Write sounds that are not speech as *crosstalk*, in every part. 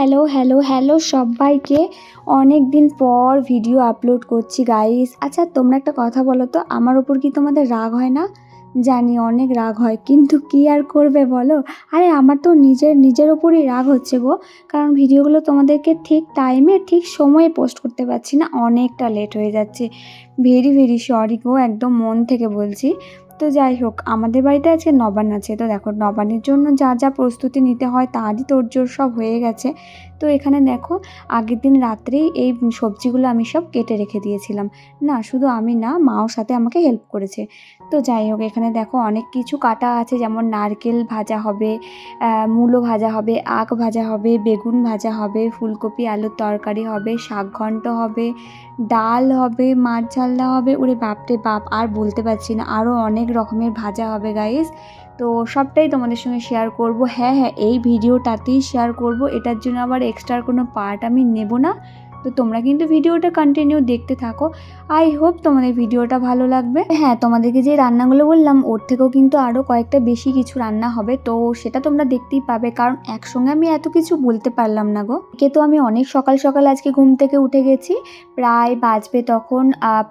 Hello hello hello সবাইকে। অনেক দিন পর ভিডিও আপলোড করছি গাইস আচ্ছা তোমরা একটা কথা বলো তো, আমার ওপর কি তোমাদের রাগ হয় না? জানি অনেক রাগ হয়, কিন্তু কি আর করবে বলো? আরে, আমার তো নিজের নিজের ওপরই রাগ হচ্ছে গো। কারণ ভিডিওগুলো তোমাদেরকে ঠিক টাইমে ঠিক সময়ে পোস্ট করতে পারছি না। অনেকটা লেট হয়ে যাচ্ছে। ভেরি ভেরি সরি গো, একদম মন থেকে বলছি। তো যাই হোক, আমাদের বাড়িতে আজকে নবান্ন আছে। তো দেখো, নবান্নের জন্য যা যা প্রস্তুতি নিতে হয় তারই তোড়জোড় সব হয়ে গেছে। তো এখানে দেখো, আগের দিন রাত্রেই এই সবজিগুলো আমি সব কেটে রেখে দিয়েছিলাম। না, শুধু আমি না, মাও সাথে আমাকে হেল্প করেছে। তো যাই হোক, এখানে দেখো অনেক কিছু কাটা আছে, যেমন নারকেল ভাজা হবে মূলো ভাজা হবে, আখ ভাজা হবে, বেগুন ভাজা হবে, ফুলকপি, আলুর তরকারি হবে, শাক ঘন্ট হবে, ডাল হবে, মাছ ঝালদা হবে। ওরে বাপরে বাপ, আর বলতে পারছি না আরও অনেক রকমের ভাজা হবে গাইস তো সবটাই তোমাদের সঙ্গে শেয়ার করব। হ্যাঁ হ্যাঁ এই ভিডিওটাতেই শেয়ার করব। এটার জন্য আবার এক্সট্রা কোনো পার্ট আমি নেব না। তো তোমরা কিন্তু ভিডিওটা কন্টিনিউ দেখতে থাকো। আই হোপ তোমাদের ভিডিওটা ভালো লাগবে। হ্যাঁ তোমাদেরকে যে রান্নাগুলো বললাম, ওর থেকেও কিন্তু আরও কয়েকটা বেশি কিছু রান্না হবে। তো সেটা তোমরা দেখতেই পাবে, কারণ একসঙ্গে আমি এত কিছু বলতে পারলাম না গো। কে তো আমি অনেক সকাল সকাল আজকে ঘুম থেকে উঠে গেছি। প্রায় বাজবে তখন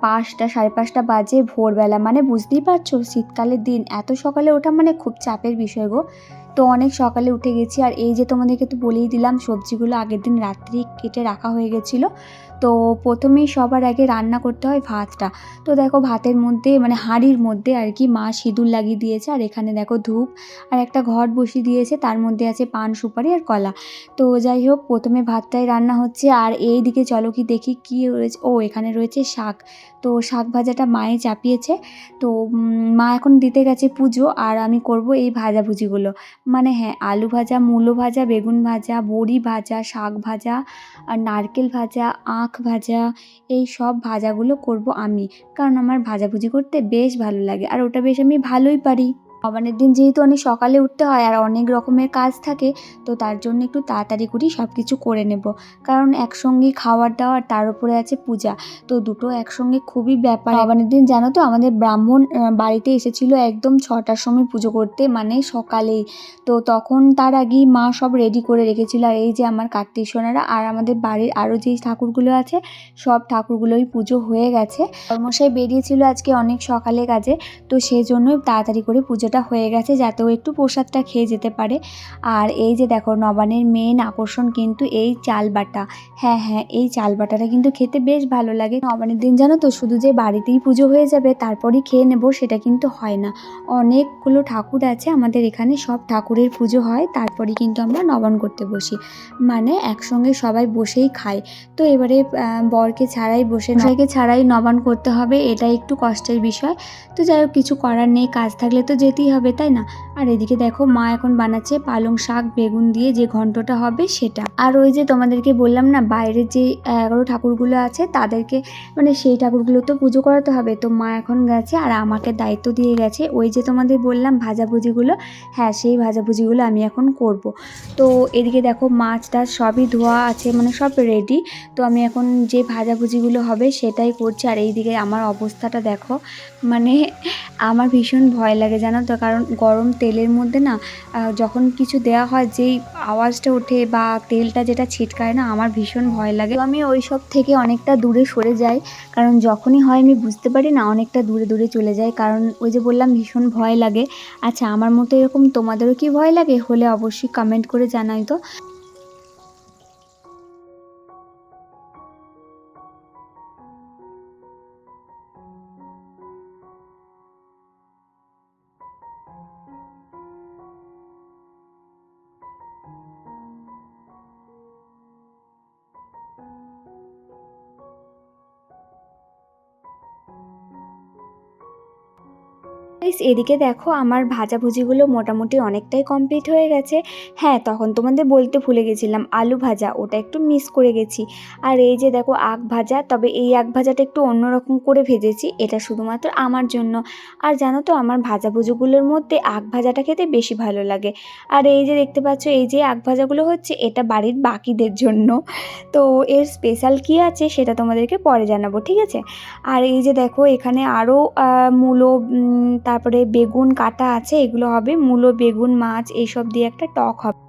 পাঁচটা, সাড়ে পাঁচটা বাজে ভোরবেলা। মানে বুঝতেই পারছ, শীতকালের দিন, এত সকালে ওঠা মানে খুব চাপের বিষয় গো। তো অনেক সকালে উঠে গেছি আর এই যে তোমাদেরকে তো বলেই দিলাম, সবজিগুলো আগের দিন রাত্রি কেটে রাখা হয়ে গেছিল। তো প্রথমেই সবার আগে রান্না করতে হয় ভাতটা। তো দেখো ভাতের মধ্যে মানে হাঁড়ির মধ্যে আর কি মা সিঁদুর লাগিয়ে দিয়েছে আর এখানে দেখো ধূপ আর একটা ঘট বসিয়ে দিয়েছে, তার মধ্যে আছে পান, সুপারি আর কলা। তো যাই হোক, প্রথমে ভাতটাই রান্না হচ্ছে আর এই দিকে চলো কি দেখি কি রয়েছে। ও, এখানে রয়েছে শাক। তো শাক ভাজাটা মায়ে চাপিয়েছে। তো মা এখন দিতে গেছে পুজো আর আমি করব এই ভাজাভুজিগুলো। মানে হ্যাঁ আলু ভাজা, মূলো ভাজা, বেগুন ভাজা, বড়ি ভাজা, শাক ভাজা, আর নারকেল ভাজা, আখ ভাজা, এই সব ভাজাগুলো করব আমি। কারণ আমার ভাজাভুজি করতে বেশ ভালো লাগে, আর ওটা বেশ আমি ভালোই পারি। নবান্নের দিন যেহেতু অনেক সকালে উঠতে হয় আর অনেক রকমের কাজ থাকে, তো তার জন্য একটু তাড়াতাড়ি করেই সব কিছু করে নেব। কারণ একসঙ্গে খাওয়ার দাওয়ার তার উপরে আছে পূজা, তো দুটো একসঙ্গে খুবই ব্যাপার। নবান্নের দিন জানো তো, আমাদের ব্রাহ্মণ বাড়িতে এসেছিল একদম ছটার সময় পুজো করতে মানে সকালেই। তো তখন তার আগেই মা সব রেডি করে রেখেছিল। আর এই যে আমার কার্তিক সোনারা আর আমাদের বাড়ির আরও যেই ঠাকুরগুলো আছে, সব ঠাকুরগুলোই পুজো হয়ে গেছে। কর্মশাই বেরিয়েছিল আজকে অনেক সকালে কাজে, তো সেই জন্যই তাড়াতাড়ি করে পুজোটা হয়ে গেছে যাতে ও একটু প্রসাদটা খেয়ে যেতে পারে। আর এই যে দেখো নবানের মেন আকর্ষণ কিন্তু এই চাল বাটা। হ্যাঁ হ্যাঁ এই চাল বাটাটা কিন্তু খেতে বেশ ভালো লাগে। নবানের দিন জানো তো, শুধু যে বাড়িতেই পুজো হয়ে যাবে, তারপরই খেয়ে নেব, সেটা কিন্তু হয় না। অনেকগুলো ঠাকুর আছে, আমাদের এখানে সব ঠাকুরের পুজো হয়, তারপরেই কিন্তু আমরা নবান করতে বসি। মানে একসঙ্গে সবাই বসেই খাই তো এবারে বরকে ছাড়াই বসে সবাইকে ছাড়াই নবান করতে হবে, এটা একটু কষ্টের বিষয়। তো যাই হোক, কিছু করার নেই, কাজ থাকলে তো যেতেই হবে, তাই না? আর এদিকে দেখো, মা এখন বানাচ্ছে পালং শাক, বেগুন দিয়ে যে ঘন্টটা হবে সেটা। আর ওই যে তোমাদেরকে বললাম না, বাইরের যে এগারো ঠাকুরগুলো আছে, তাদেরকে মানে সেই ঠাকুরগুলো তো পুজো করাতে হবে। তো মা এখন গেছে আর আমাকে দায়িত্ব দিয়ে গেছে। ওই যে তোমাদের বললাম ভাজাভুজিগুলো হ্যাঁ সেই ভাজাভুজিগুলো আমি এখন করব। তো এদিকে দেখো, মাছ টাছ সবই ধোয়া আছে মানে সব রেডি তো আমি এখন যে ভাজাভুজিগুলো হবে সেটাই করছি। আর এইদিকে আমার অবস্থাটা দেখো মানে আমার ভীষণ ভয় লাগে, জানো তো কারণ গরম তেলের মধ্যে না যখন কিছু দেয়া হয়, যেই আওয়াজটা ওঠে বা তেলটা যেটা ছিটকায় না, আমার ভীষণ ভয় লাগে। আমি ওই সব থেকে অনেকটা দূরে সরে যাই, কারণ যখনই হয় আমি বুঝতে পারি না, অনেকটা দূরে দূরে চলে যাই, কারণ ওই যে বললাম ভীষণ ভয় লাগে। আচ্ছা আমার মতো এরকম তোমাদেরও কি ভয় লাগে? হলে অবশ্যই কমেন্ট করে জানাই তো। গাইস এদিকে দেখো আমার ভাজাভুজিগুলো মোটামুটি অনেকটাই কমপ্লিট হয়ে গেছে। হ্যাঁ তখন তোমাদের বলতে ভুলে গেছিলাম আলু ভাজা ওটা একটু মিস করে গেছি। আর এই যে দেখো আখ ভাজা তবে এই আখ ভাজাটা একটু অন্যরকম করে ভেজেছি এটা শুধুমাত্র আমার জন্য। আর জানো তো আমার ভাজাভুজিগুলোর মধ্যে আখ ভাজাটা খেতে বেশি ভালো লাগে। আর এই যে দেখতে পাচ্ছ এই যে আখ ভাজাগুলো হচ্ছে এটা বাড়ির বাকিদের জন্য। তো এর স্পেশাল কী আছে সেটা তোমাদেরকে পরে জানাব ঠিক আছে? আর এই যে দেখো এখানে আরও মূলো উম, তারপরে বেগুন কাটা আছে এগুলো হবে মূলো বেগুন মাছ এইসব দিয়ে একটা টক হবে।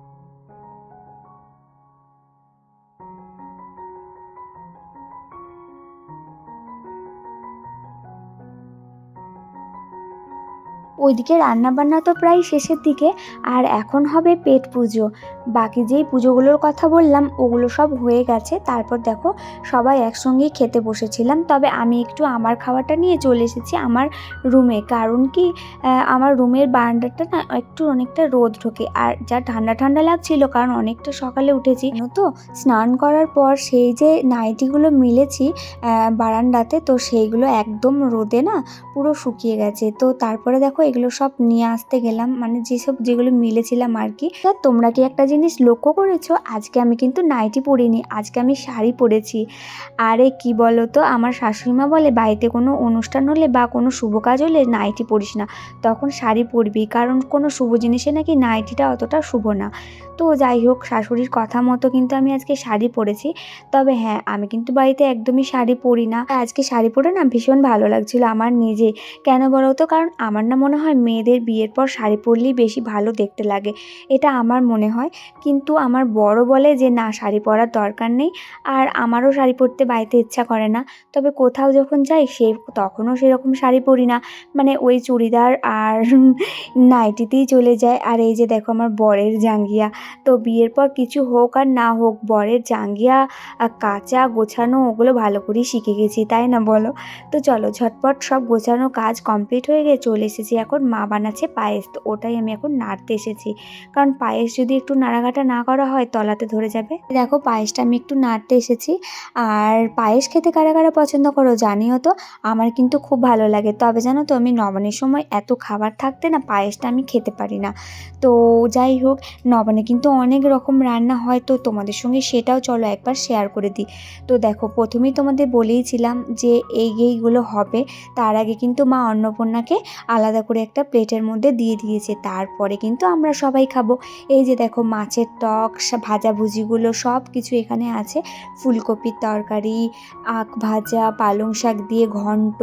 ওইদিকে রান্নাবান্না তো প্রায় শেষের দিকে, আর এখন হবে পেট পুজো। বাকি যেই পুজোগুলোর কথা বললাম, ওগুলো সব হয়ে গেছে। তারপর দেখো, সবাই একসঙ্গেই খেতে বসেছিলাম। তবে আমি একটু আমার খাওয়াটা নিয়ে চলে এসেছি আমার রুমে। কারণ কি আমার রুমের বারান্দাটা না একটু অনেকটা রোদ ঢোকে, আর যা ঠান্ডা ঠান্ডা লাগছিল, কারণ অনেকটা সকালে উঠেছি। তো স্নান করার পর সেই যে নাইটিগুলো মিলেছি বারান্দাতে, তো সেইগুলো একদম রোদে না পুরো শুকিয়ে গেছে। তো তারপরে দেখো এগুলো সব নিয়ে আসতে গেলাম। মানে যেসব যেগুলো মিলেছিলাম আর কি। তোমরা কি একটা জিনিস লক্ষ্য করেছ? আজকে আমি কিন্তু নাইটি পরিনি, আজকে আমি শাড়ি পরেছি। আরে কি বলো তো আমার শাশুড়িমা বলে, বাড়িতে কোনো অনুষ্ঠান হলে বা কোনো শুভ কাজ হলে নাইটি পরিস না। তখন শাড়ি পরবি, কারণ কোনো শুভ জিনিসে নাকি নাইটিটা অতটা শুভ না। তো যাই হোক, শাশুড়ির কথা মতো কিন্তু আমি আজকে শাড়ি পরেছি। তবে হ্যাঁ আমি কিন্তু বাড়িতে একদমই শাড়ি পরি না। আজকে শাড়ি পরে না ভীষণ ভালো লাগছিল আমার নিজে। কেন বলো তো? কারণ আমার না মনে হয় মেয়েদের বিয়ের পর শাড়ি পরলেই বেশি ভালো দেখতে লাগে। এটা আমার মনে হয়। কিন্তু আমার বড় বলে যে না, শাড়ি পরার দরকার নেই। আর আমারও শাড়ি পরতে বাড়িতে ইচ্ছা করে না। তবে কোথাও যখন যাই, সে তখনও সেরকম শাড়ি পরি না। মানে ওই চুড়িদার আর *laughs* নাইটিতেই চলে যায়। আর এই যে দেখো আমার বরের জাঙ্গিয়া। তো বিয়ের পর কিছু হোক আর না হোক, বরের জাঙ্গিয়া কাঁচা, গোছানো ওগুলো ভালো করেই শিখে গেছি, তাই না বলো? তো চলো ঝটপট সব গোছানো কাজ কমপ্লিট হয়ে গিয়ে চলে এসেছি। এখন মা বানাচ্ছে পায়েস, তো ওটাই আমি এখন নাড়তে এসেছি। কারণ পায়েস যদি একটু নাড়াঘাটা না করা হয়, তলাতে ধরে যাবে। দেখো পায়েসটা আমি একটু নাড়তে এসেছি। আর পায়েস খেতে কারা কারা পছন্দ করো জানিও তো? আমার কিন্তু খুব ভালো লাগে। তবে জানো তো, আমি নবানের সময় এত খাবার থাকতে না, পায়েসটা আমি খেতে পারি না। তো যাই হোক নবানে কিন্তু অনেক রকম রান্না হয়, তো তোমাদের সঙ্গে সেটাও চলো একবার শেয়ার করে দিই। তো দেখো, প্রথমেই তোমাদের বলেইছিলাম যে এই এইগুলো হবে, তার আগে কিন্তু মা অন্নপূর্ণাকে আলাদা করে একটা প্লেটের মধ্যে দিয়ে দিয়েছে, তারপরে কিন্তু আমরা সবাই খাব। এই যে দেখো, মাছের টক ভাজাভুজিগুলো সব কিছু এখানে আছে। ফুলকপির তরকারি, আখ ভাজা, পালং শাক দিয়ে ঘন্ট,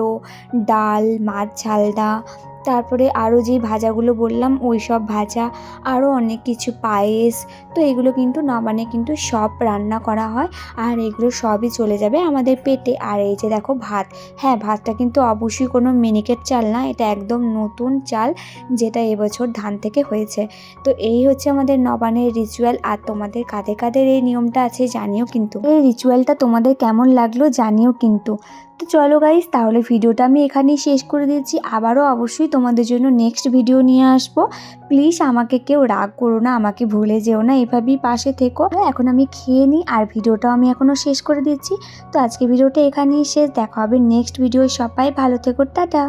ডাল, মাছ ঝালদা তারপরে আরও যেই ভাজাগুলো বললাম, ওই সব ভাজা, আরও অনেক কিছু পায়েস, তো এগুলো কিন্তু নবানে কিন্তু সব রান্না করা হয় আর এগুলো সবই চলে যাবে আমাদের পেটে। আর এই যে দেখো ভাত হ্যাঁ ভাতটা কিন্তু অবশ্যই কোনো মিনিকেট চাল না, এটা একদম নতুন চাল যেটা এবছর ধান থেকে হয়েছে। তো এই হচ্ছে আমাদের নবানের রিচুয়াল আর তোমাদের কাদের কাদের এই নিয়মটা আছে জানিও কিন্তু। এই রিচুয়ালটা তোমাদের কেমন লাগল জানিও কিন্তু। তো চলো গাইস তাহলে ভিডিওটা আমি এখানেই শেষ করে দিচ্ছি। আবারও অবশ্যই তোমাদের জন্য নেক্সট ভিডিও নিয়ে আসব। প্লিজ আমাকে কেউ রাগ করো না, আমাকে ভুলে যেও না, এভাবেই পাশে থেকো। এখন আমি খেয়ে নিই আর ভিডিওটাও আমি এখনও শেষ করে দিচ্ছি। তো আজকে ভিডিওটা এখানেই শেষ, দেখা হবে নেক্সট ভিডিও সবাই। ভালো থেকো, টাটা।